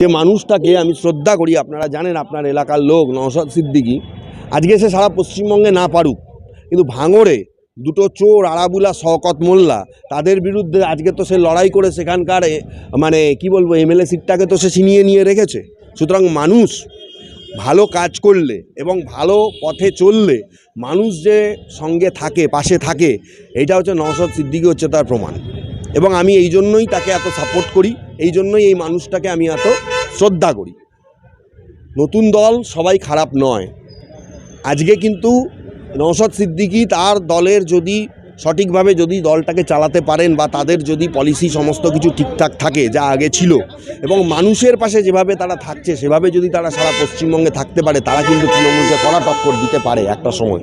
যে মানুষটাকে আমি শ্রদ্ধা করি, আপনারা জানেন আপনার এলাকার লোক নওশাদ সিদ্দিকি। আজকে সে সারা পশ্চিমবঙ্গে না পারুক, কিন্তু ভাঙড়ে দুটো চোর আড়াবুলা শওকত মোল্লা, তাদের বিরুদ্ধে আজকে তো সে লড়াই করে সেখানকার মানে কি বলব, এমএলএ সিটটাকে তো সে ছিনিয়ে নিয়ে রেখেছে। সুতরাং মানুষ ভালো কাজ করলে এবং ভালো পথে চললে মানুষ যে সঙ্গে থাকে, পাশে থাকে, এইটা হচ্ছে নওশাদ সিদ্দিকি হচ্ছে তার প্রমাণ। এবং আমি এই জন্যই তাকে এত সাপোর্ট করি, এই জন্যই এই মানুষটাকে আমি এত শ্রদ্ধা করি। নতুন দল সবাই খারাপ নয়। আজকে কিন্তু নওশাদ সিদ্দিকী তার দলের যদি, সঠিকভাবে যদি দলটাকে চালাতে পারেন বা তাদের যদি পলিসি সমস্ত কিছু ঠিকঠাক থাকে, যা আগে ছিল, এবং মানুষের পাশে যেভাবে তারা থাকছে, সেভাবে যদি তারা সারা পশ্চিমবঙ্গে থাকতে পারে, তারা কিন্তু তৃণমূলকে কড়া টক্কর দিতে পারে একটা সময়।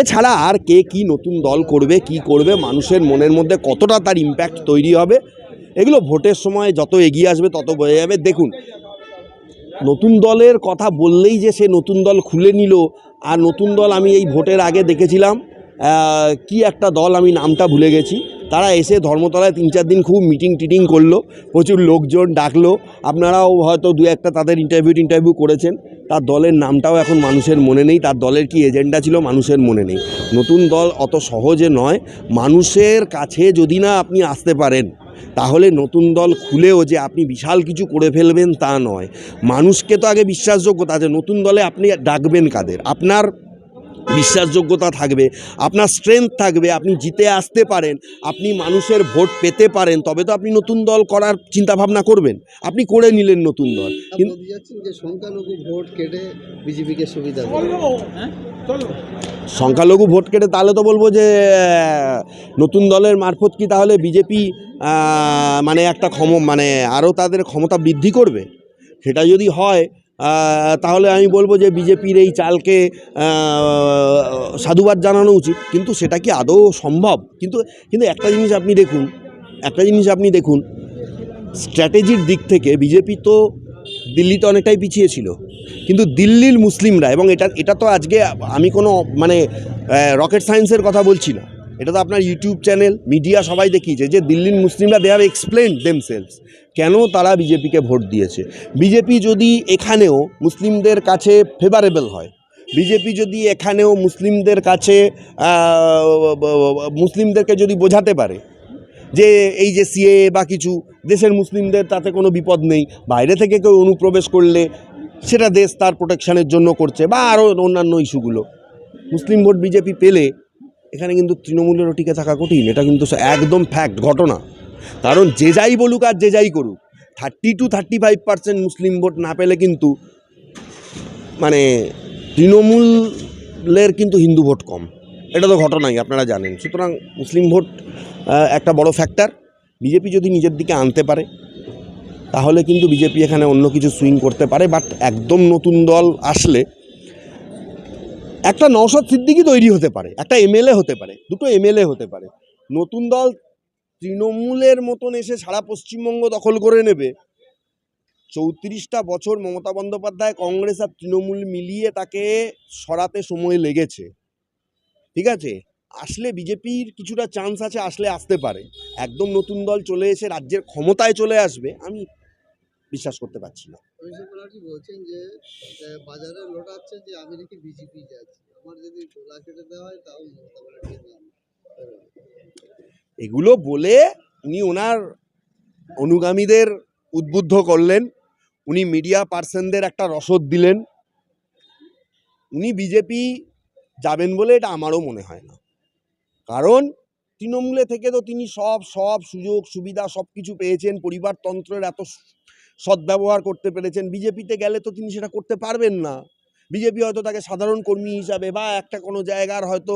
এছাড়া আর কে কি নতুন দল করবে, কি করবে, মানুষের মনের মধ্যে কতটা তার ইম্প্যাক্ট তৈরি হবে এগুলো ভোটের সময় যত এগিয়ে আসবে তত বোঝা যাবে। দেখুন, নতুন দলের কথা বললেই যে সে নতুন দল খুলে নিল, আর নতুন দল আমি এই ভোটের আগে দেখেছিলাম কি একটা দল আমি নামটা ভুলে গেছি। তারা এসে ধর্মতলায় তিন চার দিন খুব মিটিং টিটিং করল, প্রচুর লোকজন ডাকলো। আপনারাও হয়তো দু একটা তাদের ইন্টারভিউ ইন্টারভিউ করেছেন। তার দলের নামটাও এখন মানুষের মনে নেই, তার দলের কি এজেন্ডা ছিল মানুষের মনে নেই। নতুন দল অত সহজে নয়, মানুষের কাছে যদি না আপনি আসতে পারেন তাহলে নতুন দল খুলেও যে আপনি বিশাল কিছু করে ফেলবেন তা নয়। মানুষকে তো আগে বিশ্বাসযোগ্যতা যে নতুন দলে আপনি ডাকবেন কাদের? আপনার বিশ্বাসযোগ্যতা থাকবে আপনার স্ট্রেংথ থাকবে আপনি জিতে আসতে পারেন আপনি মানুষের ভোট পেতে পারেন তবে তো আপনি নতুন দল করার চিন্তা ভাবনা করবেন। আপনি করে নিলেন নতুন দল। কিন্তু সংখ্যালঘু ভোট কেটে বিজেপিকে সুবিধা সংখ্যালঘু ভোট কেটে তাহলে তো বলব যে নতুন দলের মারফত কি তাহলে বিজেপি মানে একটা ক্ষম মানে আরও তাদের ক্ষমতা বৃদ্ধি করবে? সেটা যদি হয় তাহলে আমি বলব যে বিজেপির এই চালকে সাধুবাদ জানানো উচিত। কিন্তু সেটা কি আদৌ সম্ভব? কিন্তু কিন্তু একটা জিনিস আপনি দেখুন, একটা জিনিস আপনি দেখুন, স্ট্র্যাটেজির দিক থেকে বিজেপি তো দিল্লিতে অনেকটাই পিছিয়ে ছিল। কিন্তু দিল্লির মুসলিমরা, এবং এটা এটা তো আজকে আমি কোনো মানে রকেট সায়েন্সের কথা বলছি না। এটা তো আপনার ইউটিউব চ্যানেল মিডিয়া সবাই দেখিয়েছে যে দিল্লির মুসলিমরা দে হ্যাভ এক্সপ্লেন দেমসেলস কেন তারা বিজেপিকে ভোট দিয়েছে। বিজেপি যদি এখানেও মুসলিমদের কাছে ফেভারেবল হয়, বিজেপি যদি এখানেও মুসলিমদের কাছে মুসলিমদেরকে যদি বোঝাতে পারে যে এই যে সিএ বা কিছু, দেশের মুসলিমদের তাতে কোনো বিপদ নেই, বাইরে থেকে কেউ অনুপ্রবেশ করলে সেটা দেশ তার প্রোটেকশানের জন্য করছে বা আরও অন্যান্য ইস্যুগুলো মুসলিম ভোট বিজেপি পেলে এখানে কিন্তু তৃণমূলেরও টিকে থাকা কঠিন। এটা কিন্তু একদম ফ্যাক্ট ঘটনা। কারণ যে যাই বলুক আর যে যাই করুক thirty two thirty five percent মুসলিম ভোট না পেলে কিন্তু মানে তৃণমূলের কিন্তু হিন্দু ভোট কম। এটা তো ঘটনাই, আপনারা জানেন। সুতরাং মুসলিম ভোট একটা বড় ফ্যাক্টর বিজেপি যদি নিজের দিকে আনতে পারে, তাহলে কিন্তু বিজেপি এখানে অন্য কিছু সুইং করতে পারে। বাট একদম নতুন দল আসলে একটা নওশাদ সিদ্দিকি তৈরি হতে পারে, একটা এমএলএ হতে পারে, দুটো এমএলএ হতে পারে। নতুন দল তৃণমূলের মতন এসে সারা পশ্চিমবঙ্গ দখল করে নেবে। চৌত্রিশটা বছর মমতা বন্দ্যোপাধ্যায় কংগ্রেস আর তৃণমূল মিলিয়ে তাকে সরাতে সময় লেগেছে। ঠিক আছে? আসলে বিজেপির কিছুটা চান্স আছে, আসলে আসতে পারে। একদম নতুন দল চলে এসে রাজ্যের ক্ষমতায় চলে আসবে, আমি বিশ্বাস করতে পারছি না। অভিষেক ব্যানার্জি বলছেন যে বাজারে লোটাচ্ছে যে আমি নাকি বিজেপি যাচ্ছি। আমার যদি গোলা কেটে দেওয়া হয়, তাও ব্যানার্জি এগুলো বলে উনি ওনার অনুগামীদের উদ্বুদ্ধ করলেন, উনি মিডিয়া পার্সনদের একটা রসদ দিলেন। উনি বিজেপি যাবেন বলে এটা আমারও মনে হয় না। কারণ তৃণমূলে থেকে তো তিনি সব সব সুযোগ, সুবিধা সব কিছু পেয়েছেন, পরিবারতন্ত্রের এত সদ্ব্যবহার করতে পেরেছেন। বিজেপিতে গেলে তো তিনি সেটা করতে পারবেন না। বিজেপি হয়তো তাকে সাধারণ কর্মী হিসাবে বা একটা কোনো জায়গার হয়তো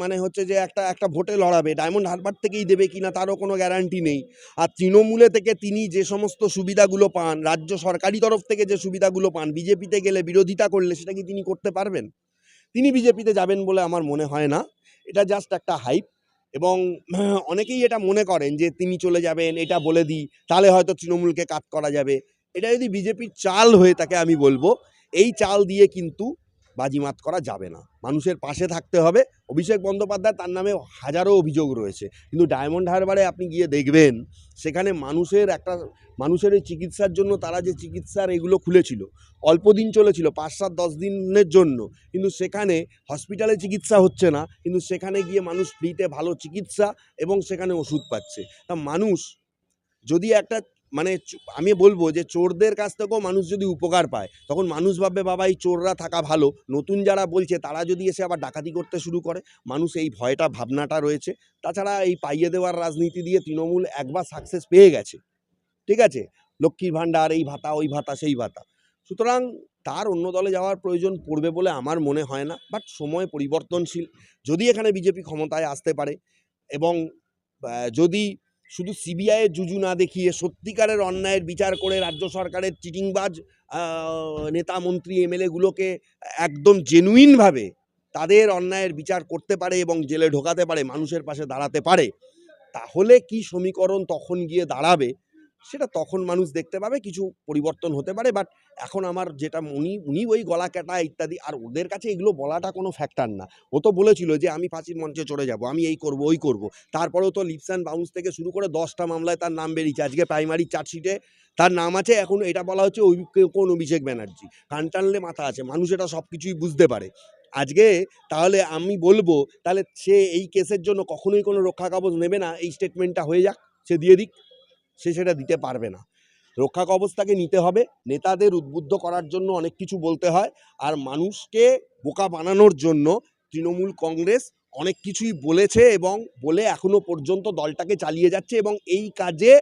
মানে হচ্ছে যে একটা একটা ভোটে লড়াবে। ডায়মন্ড হারবার থেকেই দেবে কিনা তারও কোনো গ্যারান্টি নেই। আর তৃণমূলে থেকে তিনি যে সমস্ত সুবিধাগুলো পান, রাজ্য সরকারি তরফ থেকে যে সুবিধাগুলো পান, বিজেপিতে গেলে বিরোধিতা করলে সেটা কি তিনি করতে পারবেন? তিনি বিজেপিতে যাবেন বলে আমার মনে হয় না। এটা জাস্ট একটা হাইপ এবং অনেকেই এটা মনে করেন যে, তিনি চলে যাবেন, এটা বলে দিই, তাহলে হয়তো তৃণমূলকে কাট করা যাবে। এটা যদি বিজেপির চাল হয়ে থাকে, আমি বলব, এই চাল দিয়ে কিন্তু বাজিমাত করা যাবে না। মানুষের পাশে থাকতে হবে। অভিষেক বন্দ্যোপাধ্যায় তার নামে হাজারো অভিযোগ রয়েছে। কিন্তু ডায়মন্ড হারবারে আপনি গিয়ে দেখবেন, সেখানে মানুষের একটা, মানুষের চিকিৎসার জন্য তারা যে চিকিৎসার এগুলো খুলেছিল, অল্প দিন চলেছিল পাঁচ সাত দশ দিনের জন্য। কিন্তু সেখানে হসপিটালে চিকিৎসা হচ্ছে না, কিন্তু সেখানে গিয়ে মানুষ ফ্রিতে ভালো চিকিৎসা এবং সেখানে ওষুধ পাচ্ছে। তা মানুষ যদি একটা মানে আমি বলব যে চোরদের কাছ থেকেও মানুষ যদি উপকার পায়, তখন মানুষ ভাববে, বাবা, এই চোররা থাকা ভালো। নতুন যারা বলছে, তারা যদি এসে আবার ডাকাতি করতে শুরু করে। মানুষ এই ভয়টা, ভাবনাটা রয়েছে। তাছাড়া এই পাইয়ে দেওয়ার রাজনীতি দিয়ে তৃণমূল একবার সাকসেস পেয়ে গেছে। ঠিক আছে? লক্ষ্মীর ভাণ্ডার, এই ভাতা, ওই ভাতা, সেই ভাতা। সুতরাং তার অন্য দলে যাওয়ার প্রয়োজন পড়বে বলে আমার মনে হয় না বাট সময় পরিবর্তনশীল। যদি এখানে বিজেপি ক্ষমতায় আসতে পারে এবং যদি শুধু সিবিআইয়ের জুজু না দেখিয়ে সত্যিকারের অন্যায়ের বিচার করে রাজ্য সরকারের চিটিংবাজ নেতা মন্ত্রী এমএলএগুলোকে একদম জেনুইনভাবে তাদের অন্যায়ের বিচার করতে পারে এবং জেলে ঢোকাতে পারে, মানুষের পাশে দাঁড়াতে পারে, তাহলে কি সমীকরণ তখন গিয়ে দাঁড়াবে? সেটা তখন মানুষ দেখতে পাবে, কিছু পরিবর্তন হতে পারে বাট এখন আমার যেটা উনি উনি ওই গলা কাটা ইত্যাদি, আর ওদের কাছে এগুলো বলাটা কোনো ফ্যাক্টর না। ও তো বলেছিল যে, আমি ফাঁসির মঞ্চে চড়ে যাব, আমি এই করব, ওই করব। তারপরেও তো লিপসান বাউন্স থেকে শুরু করে দশটা মামলায় তার নাম বেরিয়েছে। আজকে প্রাইমারি চার্জশিটে তার নাম আছে, এখন এটা বলা হচ্ছে ওই কোন অভিষেক ব্যানার্জি। কান টানলে মাথা আছে, মানুষ এটা সব কিছুই বুঝতে পারে। আজকে তাহলে আমি বলব, তাহলে সে এই কেসের জন্য কখনোই কোনো রক্ষা কবচ নেবে না, এই স্টেটমেন্টটা হয়ে যাক, সে দিয়ে দিক। সে সেটা দিতে পারবে না। রক্ষা কবচ তাকে নিতে হবে, নেতাদের উদ্বুদ্ধ করার জন্য অনেক কিছু বলতে হয়, আর মানুষকে বোকা বানানোর জন্য তৃণমূল কংগ্রেস অনেক কিছুই বলেছে এবং বলে এখনও পর্যন্ত দলটাকে চালিয়ে যাচ্ছে এবং এই কাজে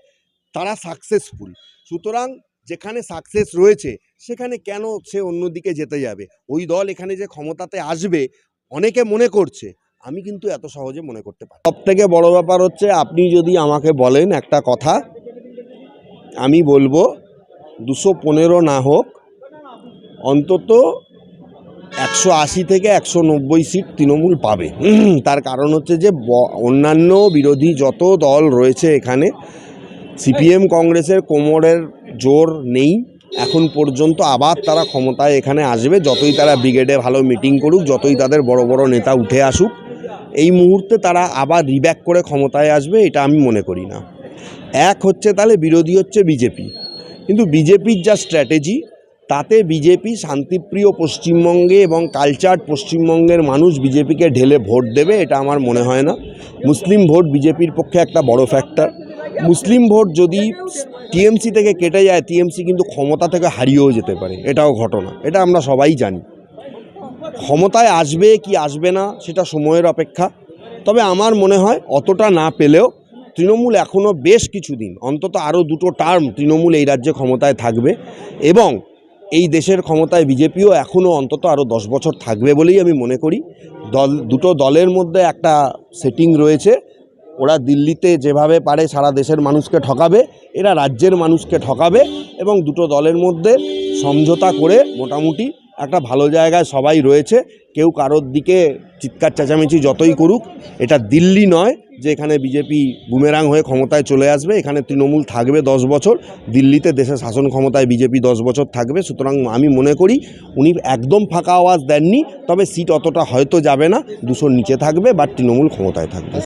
তারা সাকসেসফুল সুতরাং যেখানে সাকসেস রয়েছে, সেখানে কেন সে অন্যদিকে যেতে যাবে? ওই দল এখানে যে ক্ষমতাতে আসবে, অনেকে মনে করছে। আমি কিন্তু এত সহজে মনে করতে পারি সব থেকে বড় ব্যাপার হচ্ছে, আপনি যদি আমাকে বলেন একটা কথা আমি বলব দুশো পনেরো না হোক, অন্তত একশো আশি থেকে একশো নব্বই সিট তৃণমূল পাবে। তার কারণ হচ্ছে যে অন্যান্য বিরোধী যত দল রয়েছে এখানে, সিপিএম কংগ্রেসের কোমরের জোর নেই। এখন পর্যন্ত আবার তারা ক্ষমতায় এখানে আসবে, যতই তারা ব্রিগেডে ভালো মিটিং করুক, যতই তাদের বড় বড় নেতা উঠে আসুক। এই মুহূর্তে তারা আবার রিব্যাক করে ক্ষমতায় আসবে, এটা আমি মনে করি না। এক হচ্ছে তাহলে বিরোধী হচ্ছে বিজেপি। কিন্তু বিজেপির যা স্ট্র্যাটেজি তাতে বিজেপি শান্তিপ্রিয় পশ্চিমবঙ্গে এবং কালচার পশ্চিমবঙ্গের মানুষ বিজেপিকে ঢেলে ভোট দেবে, এটা আমার মনে হয় না। মুসলিম ভোট বিজেপির পক্ষে একটা বড় ফ্যাক্টর মুসলিম ভোট যদি টিএমসি থেকে কেটে যায়, টিএমসি কিন্তু ক্ষমতা থেকে হারিয়েও যেতে পারে, এটাও ঘটনা। এটা আমরা সবাই জানি। ক্ষমতায় আসবে কি আসবে না, সেটা সময়ের অপেক্ষা। তবে আমার মনে হয় অতটা না পেলেও তৃণমূল এখনও বেশ কিছুদিন, অন্তত আরও দুটো টার্ম তৃণমূল এই রাজ্যে ক্ষমতায় থাকবে এবং এই দেশের ক্ষমতায় বিজেপিও এখনও অন্তত আরও দশ বছর থাকবে বলেই আমি মনে করি। দল, দুটো দলের মধ্যে একটা সেটিং রয়েছে, ওরা দিল্লিতে যেভাবে পারে সারা দেশের মানুষকে ঠকাবে, এরা রাজ্যের মানুষকে ঠকাবে এবং দুটো দলের মধ্যে সমঝোতা করে মোটামুটি একটা ভালো জায়গায় সবাই রয়েছে। কেউ কারোর দিকে চিৎকার চেঁচামেচি যতই করুক, এটা দিল্লি নয় যে এখানে বিজেপি বুমেরাং হয়ে ক্ষমতায় চলে আসবে, এখানে তৃণমূল থাকবে দশ বছর, দিল্লিতে দেশের শাসন ক্ষমতায় বিজেপি দশ বছর থাকবে। সুতরাং আমি মনে করি উনি একদম ফাঁকা আওয়াজ দেননি, তবে সিট অতটা হয়তো যাবে না, দুশোর নিচে থাকবে বা তৃণমূল ক্ষমতায় থাকবে।